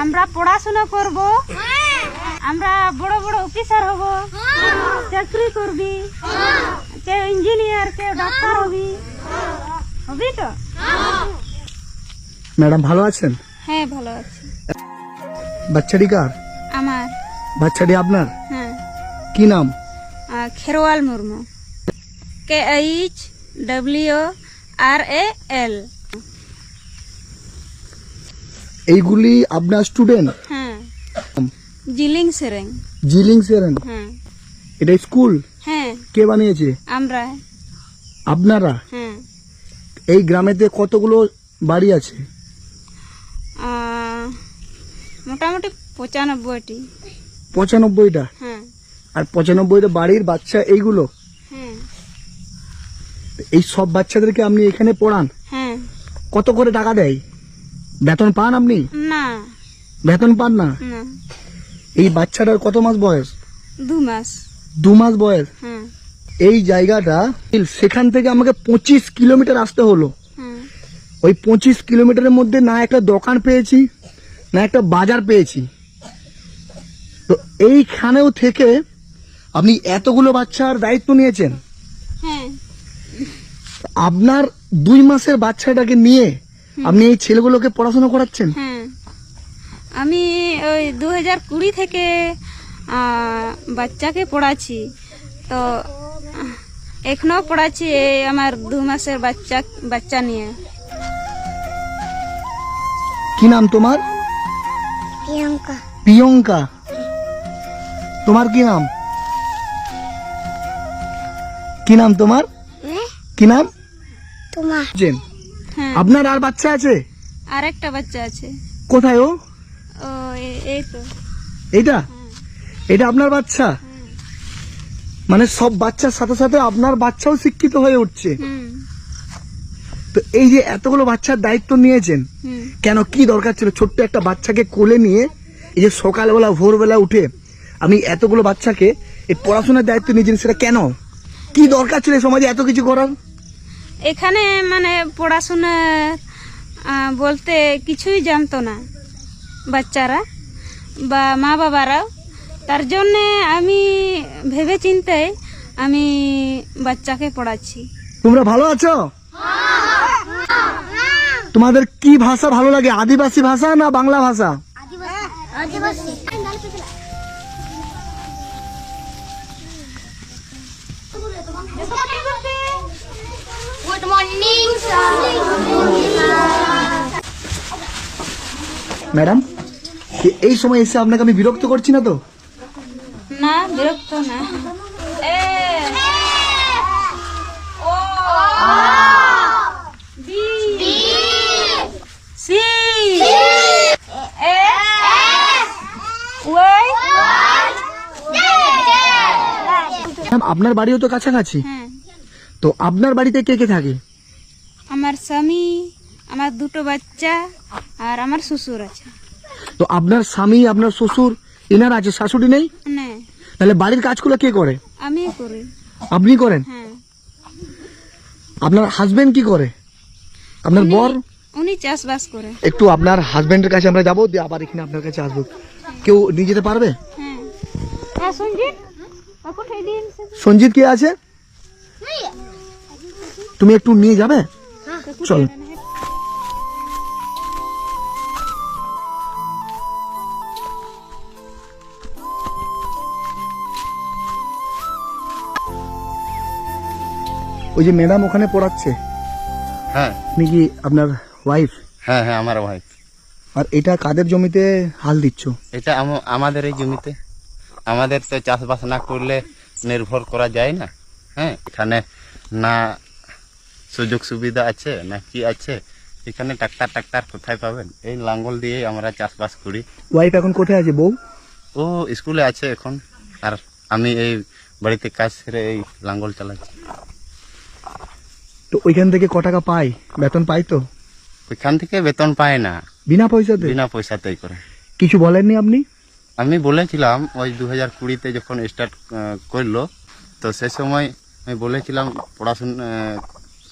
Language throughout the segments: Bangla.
আমরা পড়াশোনা করব। আমরা বড় বড় অফিসার হব। চাকরি করবি। কেউ ইঞ্জিনিয়ার কেউ ডাক্তার হবি। হবি তো? ম্যাডাম ভালো আছেন? হ্যাঁ ভালো আছি। বাচ্চাটি কার? আমার। বাচ্চাটি আপনার? হ্যাঁ। কি নাম? Kherwal Murmu. K H W R A L. এইগুলি আপনার স্টুডেন্ট হ্যাঁ। জিলিং সেরেং। জিলিং সেরেন হ্যাঁ। এটা স্কুল হ্যাঁ। কে বানিয়েছে? আমরা। আপনারা? হ্যাঁ। এই গ্রামেতে কতগুলো বাড়ি আছে? মোটামুটি পঁচানব্বইটি। পঁচানব্বইটা? হ্যাঁ। আর পঁচানব্বইটা বাড়ির বাচ্চা এইগুলো? হ্যাঁ। এই সব বাচ্চাদেরকে আপনি এখানে পড়ান? হ্যাঁ। কত করে টাকা দেয়? বেতন পান আপনি? না। বেতন পান না? না। এই বাচ্চাটার কত মাস বয়স? দু মাস। দু মাস বয়স? হ্যাঁ। এই জায়গাটা সেখান থেকে আমাকে পঁচিশ কিলোমিটার আসতে হলো। হ্যাঁ। ওই পঁচিশ কিলোমিটারের মধ্যে না একটা দোকান পেয়েছি না একটা বাজার পেয়েছি। তো এইখানেও থেকে আপনি এতগুলো বাচ্চার দায়িত্ব নিয়েছেন? হ্যাঁ। আপনার দুই মাসের বাচ্চাটাকে নিয়ে আপনি এই ছেলেগুলোকে পড়াশোনা করাচ্ছেন? হ্যাঁ। আমি ওই দু হাজার কুড়ি থেকে বাচ্চাকে পড়াচ্ছি। তো আহ, এখনও পড়াচ্ছি এই আমার দু মাসের বাচ্চা বাচ্চা নিয়ে। কি নাম তোমার? প্রিয়াঙ্কা। প্রিয়ঙ্কা। তোমার কি নাম? কি নাম তোমার? কি নাম? তোমার। হ্যাঁ। আপনার আর বাচ্চা আছে? আর একটা বাচ্চা আছে। কোথায় ও? ও এই তো। এইটা? এটা আপনার বাচ্চা? মানে সব বাচ্চার সাথে সাথে আপনার বাচ্চাও শিক্ষিত হয়ে উঠছে। তো এই যে এতগুলো বাচ্চার দায়িত্ব নিয়েছেন কেন কি দরকার ছিল? ছোট্ট একটা বাচ্চাকে কোলে নিয়ে এই যে সকালবেলা ভোরবেলা উঠে আমি এতগুলো বাচ্চাকে এই পড়াশোনার দায়িত্ব নিয়েছেন সেটা কেন? কি দরকার ছিল সমাজে এত কিছু করার? এখানে মানে পড়াশোনা বলতে কিছুই জানতো না বাচ্চারা বা মা বাবারাও। তার জন্যে আমি ভেবে চিন্তে আমি বাচ্চাকে পড়াচ্ছি। তোমরা ভালো আছো? তোমাদের কি ভাষা ভালো লাগে? আদিবাসী ভাষা না বাংলা ভাষা? Good morning, sir. ম্যাডাম এই সময় এসে আপনাকে আমি বিরক্ত করছি না তো? না বিরক্ত না। A. O. B. C. A. Y. Ma'am আপনার বাড়িও তো কাছাকাছি। হ্যাঁ। তো আপনার বাড়িতে কে কে থাকে? আমার স্বামী আমার দুটো বাচ্চা আর আমার শ্বশুর আছে। তো আপনার স্বামী আপনার শ্বশুর এনার আছে শাশুড়ি নেই? না। তাহলে বাড়ির কাজগুলো কে করে? আমি করি। আপনি করেন? হ্যাঁ। আপনার হাজবেন্ড কি করে? আপনার বর? উনি চাষবাস করে। একটু আপনার হাজবেন্ডের কাছে আমরা যাব দিয়ে আবার এখানে আপনার কাছে আসব। কেউ নিয়ে যেতে পারবে? হ্যাঁ। হ্যাঁ সঞ্জিত? সঞ্জিত কে আছে? তুমি একটু নিয়ে যাবে? চল। ওই যে ম্যাডাম ওখানে পড়াচ্ছে। হ্যাঁ। আপনি কি আপনার ওয়াইফ হ্যাঁ হ্যাঁ আমার ওয়াইফ আর এটা কাদের জমিতে হাল দিচ্ছ? এটা আম- আমাদের এই জমিতে। আমাদের তো চাষবাস না করলে নির্ভর করা যায় না। হ্যাঁ এখানে না সুযোগ সুবিধা আছে না কি আছে? এখানে ট্রাক্তার ট্রাক্তার কোথায় পাবেন? এই লাঙ্গল দিয়ে আমরা চাষবাস করি। ওয়াইফ এখন কোথায় আছে বউ? ও স্কুলে আছে এখন। আর আমি এই বাড়িতে কাজ সেরে এই লাঙ্গল চালাচ্ছি। তো ওইখান থেকে ক টাকা পাই বেতন পাই তো? ওইখান থেকে বেতন পায় না। বিনা পয়সাতে? বিনা পয়সাতেই করে। কিছু বলেননি আপনি? আমি বলেছিলাম ওই দু হাজার কুড়িতে যখন স্টার্ট করল তো সে সময় আমি বলেছিলাম পড়াশোনা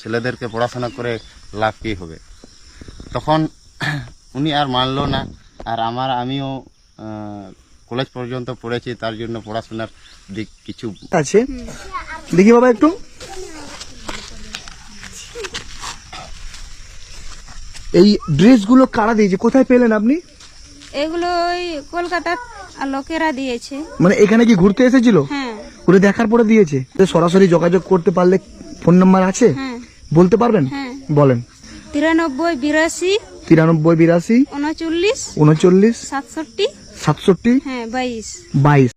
ছেলেদেরকে পড়াশোনা করে লাভ কী হবে? তখন উনি আর মানলো না আর আমার আমিও কলেজ পর্যন্ত পড়েছি তার জন্য পড়াশোনার দিক কিছু আছে। দেখি বাবা একটু। এই ড্রেসগুলো কারা দিয়েছে? কোথায় পেলেন আপনি? এগুলো ওই কলকাতার লোকেরা দিয়েছে। মানে এখানে কি ঘুরতে এসেছিল? হ্যাঁ। ঘুরে দেখার পরে দিয়েছে? তো সরাসরি যোগাযোগ করতে পারলে ফোন নাম্বার আছে? হ্যাঁ। বলতে পারবেন? হ্যাঁ। বলেন। তিরানব্বই বিরাশি। তিরানব্বই বিরাশি। উনচল্লিশ। উনচল্লিশ। সাতষট্টি। সাতষট্টি। হ্যাঁ বাইশ। বাইশ।